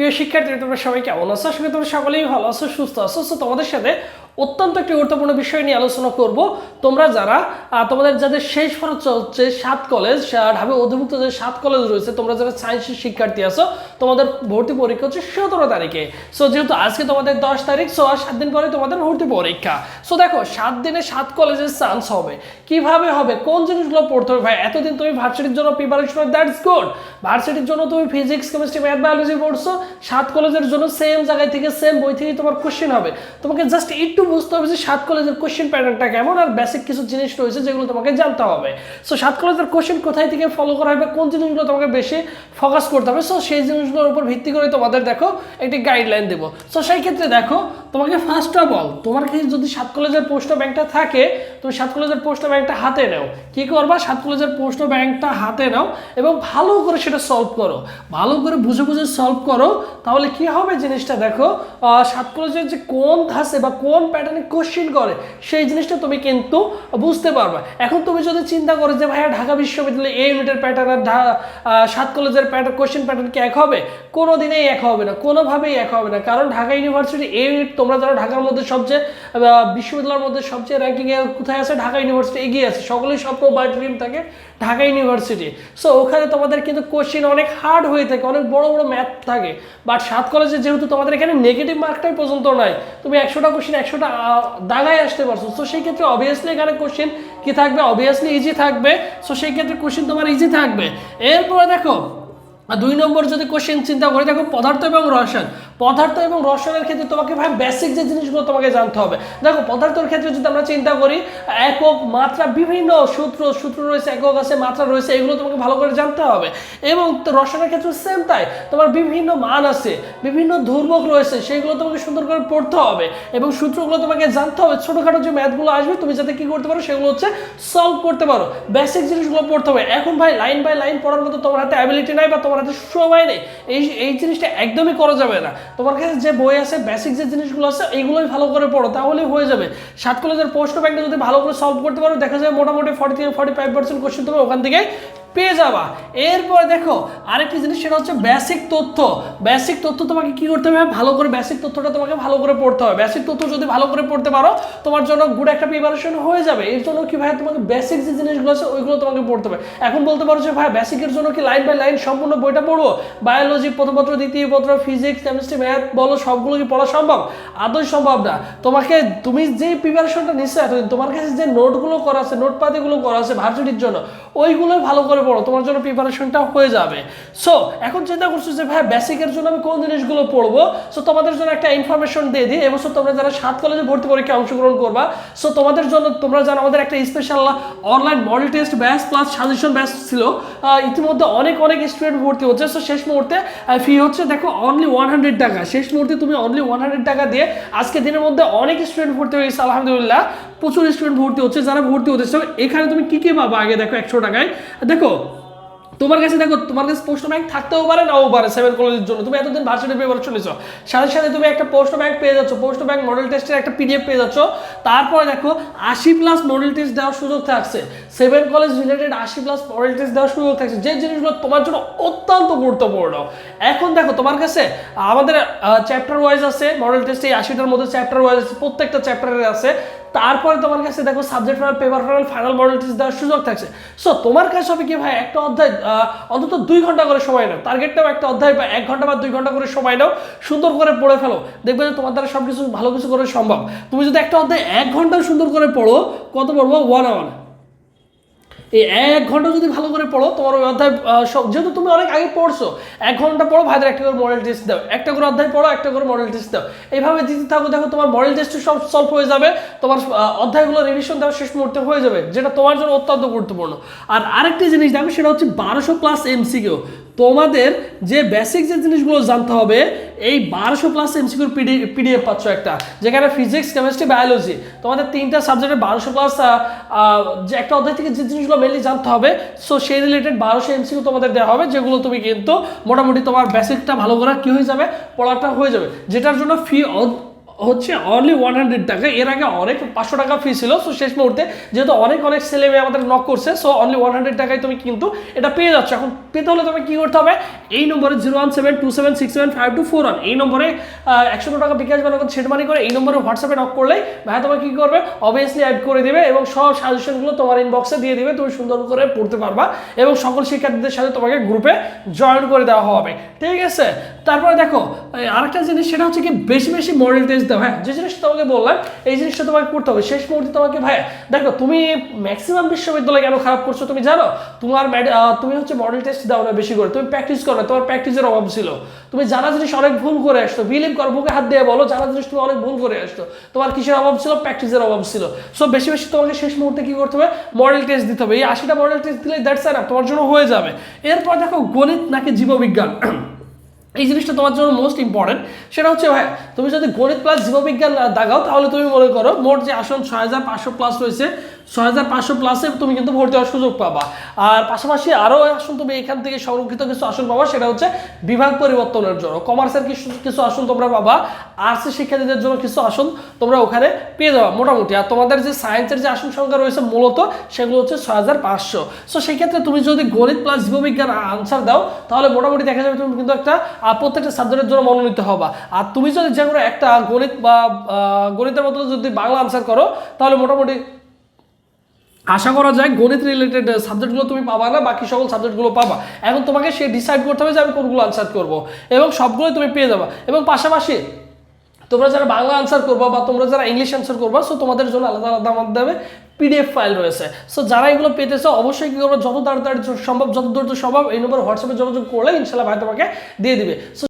প্রিয় শিক্ষার্থী তোমরা সবাই কেমন আছো? আসলে তোমরা সকলেই ভালো আছো, সুস্থ আছো। সো তোমাদের সাথে অত্যন্ত একটি গুরুত্বপূর্ণ বিষয় নিয়ে আলোচনা করব। তোমরা যারা তোমাদের যাদের শেষ ফরজ চলছে সাত কলেজ ঢাবে অধিভুক্ত যে সাত কলেজ রয়েছে, তোমরা যারা সায়েন্সের শিক্ষার্থী আছো, তোমাদের ভর্তি পরীক্ষা হচ্ছে সতেরো তারিখে। সো যেহেতু আজকে তোমাদের দশ তারিখ সো আর সাত দিন পরে তোমাদের ভর্তি পরীক্ষা। সো দেখো, সাত দিনে সাত কলেজের চান্স হবে। কীভাবে হবে? কোন জিনিসগুলো পড়তে হবে? ভাই, এতদিন তুমি ভার্সিটির জন্য প্রিপারেশন দ্যাটস গুড ভার্সিটির জন্য তুমি ফিজিক্স কেমিস্ট্রি ম্যাথ বায়োলজি পড়ছো। সাত কলেজের জন্য সেম জায়গায় থেকে সেম বই থেকে তোমার কোশ্চেন হবে। তোমাকে জাস্ট একটু বুঝতে হবে যে সাত কলেজের কোশ্চেন প্যাটার্নটা কেমন আর বেসিক কিছু জিনিস রয়েছে যেগুলো তোমাকে জানতে হবে। সো সাত কলেজের কোশ্চেন কোথায় থেকে ফলো করা হবে, কোন জিনিসগুলো তোমাকে বেশি ফোকাস করতে হবে? সো সেই জিনিসগুলোর উপর ভিত্তি করে তোমাদের দেখো একটি গাইডলাইন দেবো। সো সেই ক্ষেত্রে দেখো তোমাকে ফার্স্ট অফ অল তোমার কাছে যদি সাত কলেজের পোস্ট ব্যাংকটা থাকে, তুমি সাত কলেজের পোস্ট ব্যাংকটা হাতে নাও। কি করবা? সাত কলেজের পোস্ট ব্যাংকটা হাতে নাও এবং ভালো করে সেটা সলভ করো। ভালো করে বুঝে বুঝে সলভ করো। তাহলে কি হবে জিনিসটা দেখো সাত কলেজের যে কোন ধাসে বা কোন প্যাটার্নে কোশ্চিন করে, সেই জিনিসটা তুমি কিন্তু বুঝতে পারবে। এখন তুমি যদি চিন্তা করো যে, ভাইয়া, ঢাকা বিশ্ববিদ্যালয়ে এই ইউনিটের প্যাটার্ন আর সাত কলেজের প্যাটার্ন কোশ্চেন প্যাটার্ন কি এক হবে? কোনো দিনেই এক হবে না, কোনোভাবেই এক হবে না। কারণ ঢাকা ইউনিভার্সিটি এই ইউনিট তোমরা যারা ঢাকার মধ্যে সবচেয়ে বিশ্ববিদ্যালয়ের মধ্যে সবচেয়ে র্যাঙ্কিংয়ে কোথায় আছে? ঢাকা ইউনিভার্সিটি এগিয়ে আছে। সকলেই স্বপ্ন বা ড্রিম থাকে ঢাকা ইউনিভার্সিটি সো ওখানে তোমাদের কিন্তু কোশ্চেন অনেক হার্ড হয়ে থাকে, অনেক বড় বড় ম্যাথ থাকে। বাট সাত কলেজে যেহেতু তোমাদের এখানে নেগেটিভ মার্কটাই পর্যন্ত নাই, তুমি একশোটা কোশ্চেন একশোটা দাগায় আসতে পারছ। তো সেই ক্ষেত্রে অবভিয়াসলি এখানে কোশ্চেন কি থাকবে? অবভিয়াসলি ইজি থাকবে। সো সেই ক্ষেত্রে কোশ্চেন তোমার ইজি থাকবে। এরপরে দেখো দুই নম্বর যদি কোশ্চেন চিন্তা করি, দেখো পদার্থ এবং রসায়ন। পদার্থ এবং রসায়নের ক্ষেত্রে তোমাকে ভাই বেসিক যে জিনিসগুলো তোমাকে জানতে হবে। দেখো, পদার্থের ক্ষেত্রে যদি আমরা চিন্তা করি, একক মাত্রা, বিভিন্ন সূত্র সূত্র রয়েছে, একক আছে, মাত্রা রয়েছে, এগুলো তোমাকে ভালো করে জানতে হবে। এবং রসায়নের ক্ষেত্রে সেম তাই, তোমার বিভিন্ন মান আছে, বিভিন্ন দুর্ভোগ রয়েছে সেইগুলো তোমাকে সুন্দর করে পড়তে হবে। এবং সূত্রগুলো তোমাকে জানতে হবে, ছোটোখাটো যে ম্যাথগুলো আসবে, তুমি যাতে কী করতে পারো, সেগুলো হচ্ছে সলভ করতে পারো। বেসিক জিনিসগুলো পড়তে হবে। এখন ভাই লাইন বাই লাইন পড়ার মতো তোমার হাতে অ্যাবিলিটি নাই বা তোমার হাতে সময় নেই। এই এই জিনিসটা একদমই করা যাবে না। তোমার কাছে যে বই আছে বেসিক যে জিনিসগুলো আছে, এগুলোই ভালো করে পড়ো, তাহলেই হয়ে যাবে। সাত কলেজের প্রশ্ন ব্যাংকটা যদি ভালো করে সলভ করতে পারো, দেখা যায় মোটামুটি ফর্টি থেকে ফর্টি ফাইভ পার্সেন্ট কোশ্চেন তুমি ওখান থেকে পেয়ে যাবা। এরপরে দেখো, আরেকটি জিনিস, সেটা হচ্ছে বেসিক তথ্য। বেসিক তথ্য তোমাকে কি করতে হবে? ভালো করে বেসিক তথ্যটা তোমাকে ভালো করে পড়তে হবে। বেসিক তথ্য যদি ভালো করে পড়তে পারো, তোমার জন্য গুড একটা প্রিপারেশন হয়ে যাবে। এর জন্য কি ভাই তোমাকে বেসিক যে জিনিসগুলো আছে, ওইগুলো তোমাকে পড়তে হবে। এখন বলতে পারো যে ভাই বেসিকের জন্য কি লাইন বাই লাইন সম্পূর্ণ বইটা পড়ব বায়োলজি প্রথম পত্র দ্বিতীয় পত্র ফিজিক্স কেমিস্ট্রি ম্যাথ বলো, সবগুলো কি পড়া সম্ভব? আদৌ সম্ভব না। তোমাকে, তুমি যে প্রিপারেশনটা এতদিন, তোমার কাছে যে নোটগুলো করা আছে নোটপাতিগুলো করা আছে ভার্সিটির জন্য, ওইগুলোই ভালো করে পড়ো, তোমার জন্য প্রিপারেশনটা হয়ে যাবে। সো এখন চিন্তা করছ যে, ভাই বেসিকের জন্য আমি কোন জিনিসগুলো পড়ব? সো তোমাদের জন্য একটা ইনফরমেশন দিয়ে দিই এবছর তোমরা যারা সাত কলেজে ভর্তি পরীক্ষায় অংশগ্রহণ করবা সো তোমাদের জন্য তোমরা জানো আমাদের একটা special online model test batch plus suggestion batch ছিল ইতিমধ্যে অনেক অনেক স্টুডেন্ট ভর্তি হচ্ছে। সো শেষ মুহূর্তে ফি হচ্ছে, দেখো অনলি ওয়ান হান্ড্রেড টাকা। শেষ মুহূর্তে তুমি অনলি ওয়ান হান্ড্রেড টাকা দিয়ে আজকে দিনের মধ্যে অনেক স্টুডেন্ট ভর্তি হয়ে গেছে আলহামদুলিল্লাহ। প্রচুর স্টুডেন্ট ভর্তি হচ্ছে, যারা ভর্তি হতে চাও, এখানে তুমি কি কি পাবা? আগে দেখো একশো টাকায়। দেখো, তোমার কাছে দেখো, তোমার কাছে পোস্ট ব্যাংক থাকতেও পারে, নাও পারে সেভেন কলেজের জন্য। তুমি এতদিন ভার্সিটি পেপার শুনেছ। সাথে সাথে তুমি একটা পোস্ট ব্যাংক পেয়ে যাচ্ছ। পোস্ট ব্যাংক মডেল টেস্টের একটা পিডিএফ পেয়ে যাচ্ছ। তারপরে দেখো, আশি প্লাস মডেল টেস্ট দেওয়ার সুযোগ থাকছে। সেভেন কলেজ রিলেটেড আশি প্লাস মডেল টেস্ট দেওয়ার সুযোগ থাকছে। যে জিনিসগুলো তোমার জন্য অত্যন্ত গুরুত্বপূর্ণ। এখন দেখো, তোমার কাছে, আমাদের চ্যাপ্টার ওয়াইজ আছে মডেল টেস্ট এই আশিটার মধ্যে চ্যাপ্টার ওয়াইজ আছে, প্রত্যেকটা চ্যাপ্টারে আছে। তারপরে তোমার কাছে দেখো subject final paper final final model test দেওয়ার সুযোগ থাকছে। সো তোমার কাছে হবে কি ভাই, একটা অধ্যায় অন্তত দুই ঘণ্টা করে সময় নাও। টার্গেটটাও একটা অধ্যায় বা এক ঘণ্টা বা দুই ঘণ্টা করে সময় নাও, সুন্দর করে পড়ে ফেলো। দেখবে যে তোমার দ্বারা সব কিছু ভালো কিছু করে সম্ভব। তুমি যদি একটা অধ্যায় এক ঘণ্টা সুন্দর করে পড়ো, কত পড়ব? ওয়ান আওয়ার এই এক ঘণ্টা যদি ভালো করে পড়ো, তোমার ওই অধ্যায় যেহেতু তুমি অনেক আগে পড়ছো, এক ঘণ্টা পড়ো, ভাইদের একটা করে মডেল টেস্ট দাও। একটা করে অধ্যায় পড়ো, একটা করে মডেল টেস্ট দাও। এইভাবে দিতে থাকো, দেখো তোমার মডেল টেস্ট সব সলভ হয়ে যাবে, তোমার অধ্যায়গুলো রিভিশন দেওয়া শেষ মুহূর্তে হয়ে যাবে, যেটা তোমার জন্য অত্যন্ত গুরুত্বপূর্ণ। আর আরেকটি জিনিস দেখো, সেটা হচ্ছে বারোশো প্লাস এমসিকিউ তোমাদের যে বেসিক যে জিনিসগুলো জানতে হবে, এই বারোশো প্লাস এমসিকিউর পিডি পিডিএফ পাচ্ছ একটা, যেখানে ফিজিক্স কেমিস্ট্রি বায়োলজি তোমাদের তিনটা সাবজেক্টে বারোশো প্লাস যে একটা অধ্যায় থেকে যে জিনিসগুলো মেনলি জানতে হবে সো সেই রিলেটেড বারোশো এমসিকিউ তোমাদের দেওয়া হবে, যেগুলো তুমি কিন্তু মোটামুটি তোমার বেসিকটা ভালো করে কী হয়ে যাবে, পড়াটা হয়ে যাবে, যেটার জন্য ফি হচ্ছে অনলি ওয়ান হান্ড্রেড টাকা। এর আগে অনেক পাঁচশো টাকা ফি ছিল সো শেষ মুহূর্তে যেহেতু অনেক অনেক ছেলে মেয়ে আমাদের নক করছে সো অনলি ওয়ান হান্ড্রেড টাকায় তুমি কিন্তু এটা পেয়ে যাচ্ছ। এখন পেতে হলে তুমি কি করতে হবে? এই নম্বরে zero one seven two seven six seven five two four one এই নম্বরে একশো টাকা বিকাশ বা নগদ করে এই নম্বরে হোয়াটসঅ্যাপে নক করলেই ভাই তোমাকে কি করবে? অবভিয়াসলি অ্যাড করে দেবে এবং সব সাজেশনগুলো তোমার ইনবক্সে দিয়ে দিবে, তুমি সুন্দর করে পড়তে পারবা এবং সকল শিক্ষার্থীদের সাথে তোমাকে গ্রুপে জয়েন করে দেওয়া হবে। ঠিক আছে? তারপরে দেখো আরেকটা জিনিস, সেটা হচ্ছে কি বেশি বেশি মডেল টেস্ট দাও হ্যাঁ যে জিনিসটা তোমাকে বললাম, এই জিনিসটা তোমাকে করতে হবে। শেষ মুহূর্তে তোমাকে ভাই, দেখো, তুমি ম্যাক্সিমাম বিশ্ববিদ্যালয় কেন খারাপ করছ তুমি জানো? তোমার তুমি হচ্ছে মডেল টেস্ট দাও না বেশি করে। তুমি প্র্যাকটিস করো না, তোমার প্র্যাকটিসের অভাব ছিল। তুমি জানা জিনিস অনেক ভুল করে আসতো বিলিভ করো বুকে হাত দিয়ে বলো, জানা জিনিস তুমি অনেক ভুল করে আসতো তোমার কিসের অভাব ছিল? প্র্যাকটিসের অভাব ছিল। সো বেশি বেশি তোমাকে শেষ মুহূর্তে কি করতে হবে? মডেল টেস্ট দিতে হবে। এই আশিটা মডেল টেস্ট দিলে দ্যাটস এনাফ তোমার জন্য হয়ে যাবে। এরপর দেখো গণিত নাকি জীববিজ্ঞান? এই জিনিসটা তোমার জন্য মোস্ট ইম্পর্টেন্ট সেটা হচ্ছে, ভাই, তুমি যদি গণিত প্লাস জীববিজ্ঞান দাগাও, তাহলে তুমি মনে করো মোট যে আসন ছয় হাজার পাঁচশো প্লাস রয়েছে ছয় হাজার পাঁচশো প্লাসে তুমি কিন্তু ভর্তি হওয়ার সুযোগ পাবা। আর পাশাপাশি আরও আসন তুমি এখান থেকে সংরক্ষিত কিছু আসন পাবা, সেটা হচ্ছে বিভাগ পরিবর্তনের জন্য। কমার্সের কিছু কিছু আসন তোমরা পাবা আর্টসের শিক্ষার্থীদের জন্য কিছু আসন তোমরা ওখানে পেয়ে যাবা মোটামুটি। আর তোমাদের যে সায়েন্সের যে আসন সংখ্যা রয়েছে মূলত সেগুলো হচ্ছে ছয় হাজার পাঁচশো। সো সেক্ষেত্রে তুমি যদি গণিত প্লাস জীববিজ্ঞান আনসার দাও, তাহলে মোটামুটি দেখা যাবে তুমি কিন্তু একটা প্রত্যেকটা সাবজেক্টের জন্য মনোনীত হবা। আর তুমি যদি যে একটা গণিত বা গণিতের মতো যদি বাংলা আনসার করো, তাহলে মোটামুটি আশা করা যায় গণিত রিলেটেড সাবজেক্টগুলো তুমি পাবা না বাকি সকল সাবজেক্টগুলো পাবা। এখন তোমাকে সে ডিসাইড করতে হবে যে আমি কোনগুলো আনসার করব। এবং সবগুলোই তুমি পেয়ে যাবা। এবং পাশাপাশি তোমরা যারা বাংলা আনসার করবা বা তোমরা যারা ইংলিশ আনসার করবা সো তোমাদের জন্য আলাদা আলাদা মাধ্যমে পিডিএফ ফাইল রয়েছে। সো যারা এগুলো পেতেছো অবশ্যই কি করব যত তাড়াতাড়ি সম্ভব যত দ্রুত সম্ভব এই নম্বর হোয়াটসঅ্যাপে যোগাযোগ করলে ইনশাল্লাহ ভাই তোমাকে দিয়ে দিবে। So,